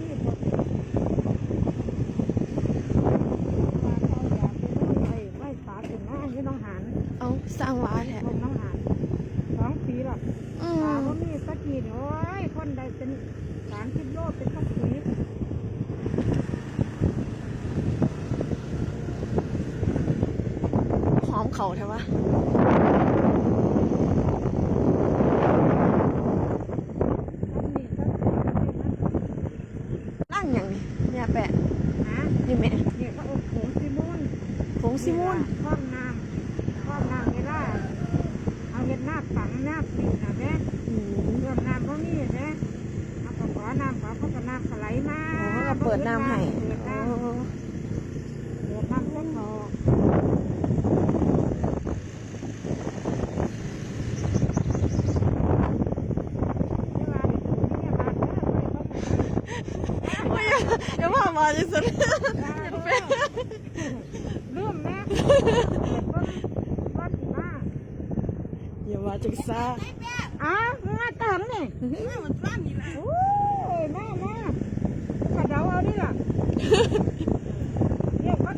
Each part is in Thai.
มีบ่ว่าเอากไปไว้ไว้ฝาขึ้นหน้าอยู่น้องหานเอาสร้างวาแท้ลงน้องหานสองปีและอืฝามบ่มีสักทีโอ้ยคนใดเป็นสามสิบโลเป็นต้องปีหอมเขาใช่ปะ ทำนี่ก็ ร่างอย่างนี้เนี่ยแปะนะนี่แม่นี่เขาเอาผงซิมูนผงซิมูนคว่ำน้ำคว่ำน้ำเวลาเอาเห็ดหน้าฝังหน้าปิดนะแม่อืมเรื่องน้ำพวกนี้แม่เอาก็ขอน้ำขอเขาก็น้ำก็ไหลมาอ๋อเขาก็เปิดน้ำให้ เปิด อ๋ น้ อำเปิดน้ำเส้นหอ โอ้ยอย่าอย่าว่ามาจังสิเรื่องแม่วัดมาอย่ามาจังซ่าอ้าวมาตามนี่โอ้ยแม่แม่กระเดาเอาดิล่ะเรียกว่า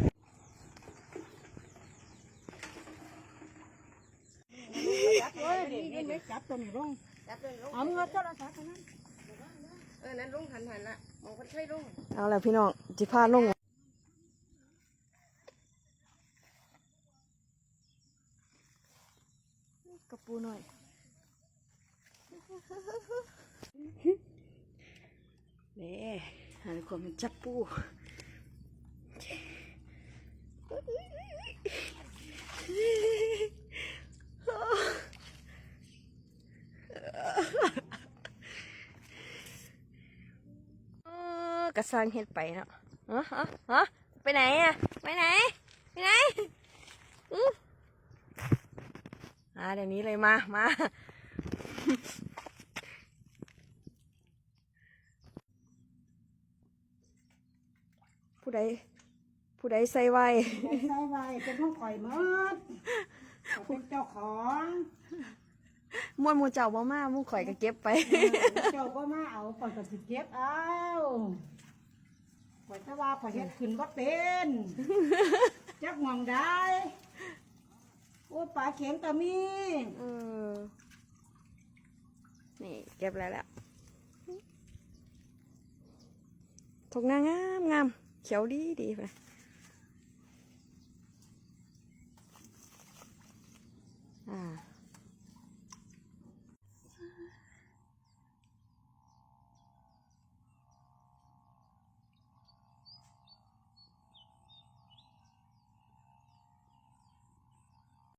จับเลยนี่ไม่จับตัวนี้ลงจับเลยลุงเอาเงินโทรศัพท์เท่านั้นเออนั้นลุงหันหันละมองคนช่วยลุงเอาแล้วพี่น้องจิพาลงกระปูหน่อยเด้หาความเป็นจับปูเออ กระซังเห็ดไปเนาะฮะฮะฮะไปไหนอะไปไหน ไปไหนอื้ออ่าเดี๋ยวนี้เลยมา มาผู้ใดผู้ใดใส่ไว้ใส่ไว้เป็นห้องข่อยหมดเขาเป็นเจ้าของมวนหมูเจ้าบ่มาหมูข่อยก็เก็บไปเออเจ้าก็มาเอาข่อยก็สิเก็บเอา ข่อยถ้าว่าข่อยเฮ็ดขึ้นบ่เป็นจักห่วงได้โอ้ปลาเข็มก็มีเออนี่เก็บแล้วแหละทกหน้างามงามเขียวดีดีไป